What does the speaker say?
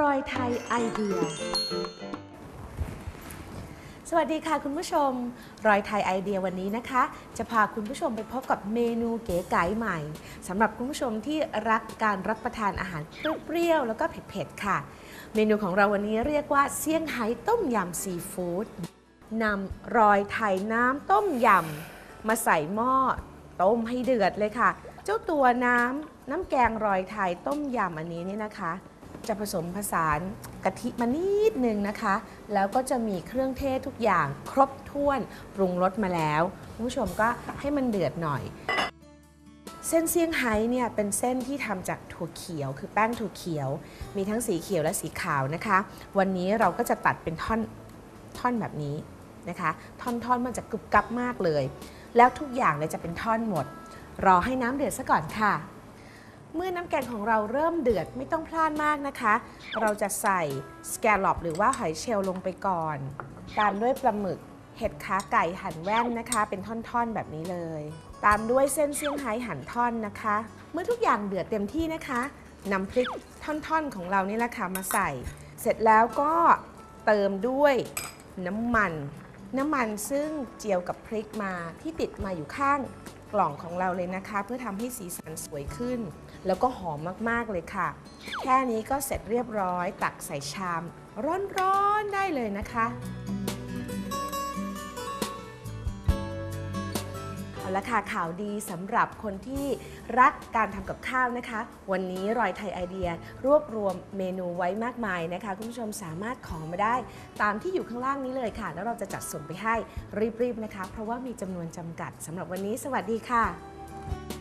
รอยไทยไอเดีย สวัสดีค่ะคุณผู้ชม รอยไทยไอเดียวันนี้นะคะ จะพาคุณผู้ชมไปพบกับเมนูเก๋ไก๋ใหม่สำหรับคุณผู้ชมที่รักการรับประทานอาหารเปรี้ยวๆแล้วก็เผ็ดๆค่ะ เมนูของเราวันนี้เรียกว่าเซี่ยงไฮ้ต้มยำซีฟู้ดนำรอยไทยน้ำต้มยำมาใส่หม้อต้มให้เดือดเลยค่ะ จ้าตัวน้ำน้ำแกงรอยไทยต้มยำอันนี้เนี่ยนะคะ จะผสมผสานกะทิมานิดนึงนะคะ แล้วก็จะมีเครื่องเทศทุกอย่างครบถ้วนปรุงรสมาแล้วคุณผู้ชมก็ให้มันเดือดหน่อย เส้นเซี่ยงไฮ้เนี่ยเป็นเส้นที่ทำจากถั่วเขียว คือแป้งถั่วเขียว มีทั้งสีเขียวและสีขาวนะคะ วันนี้เราก็จะตัดเป็นท่อนท่อนแบบนี้นะคะ ท่อนๆมันจะกรุบกรับมากเลย แล้วทุกอย่างเลยจะเป็นท่อนหมด รอให้น้ำเดือดซะก่อนค่ะ เมื่อน้ำแกงของเราเริ่มเดือดไม่ต้องพลาดมากนะคะ เราจะใส่สแกลลอปหรือว่าหอยเชลล์ลงไปก่อน ตามด้วยปลาหมึกเห็ดขาไก่หั่นแว่นนะคะ เป็นท่อนๆแบบนี้เลย ตามด้วยเส้นเซี่ยงไฮ้หั่นท่อนนะคะ เมื่อทุกอย่างเดือดเต็มที่นะคะนำพริกท่อนๆของเรานี่แหละค่ะมาใส่ เสร็จแล้วก็เติมด้วยน้ำมัน น้ำมันซึ่งเจียวกับพริกมาที่ติดมาอยู่ข้างกล่องของเราเลยนะคะ เพื่อทำให้สีสันสวยขึ้น แล้วก็หอมมากๆเลยค่ะ แค่นี้ก็เสร็จเรียบร้อย ตักใส่ชาม ร้อนๆได้เลยนะคะ ละค่ะข่าวดีสำหรับคนที่รักการทำกับข้าวนะคะ วันนี้รอยไทยไอเดียรวบรวมเมนูไว้มากมายนะคะ คุณผู้ชมสามารถขอมาได้ตามที่อยู่ข้างล่างนี้เลยค่ะ แล้วเราจะจัดส่งไปให้รีบๆนะคะ เพราะว่ามีจำนวนจำกัดสำหรับวันนี้ สวัสดีค่ะ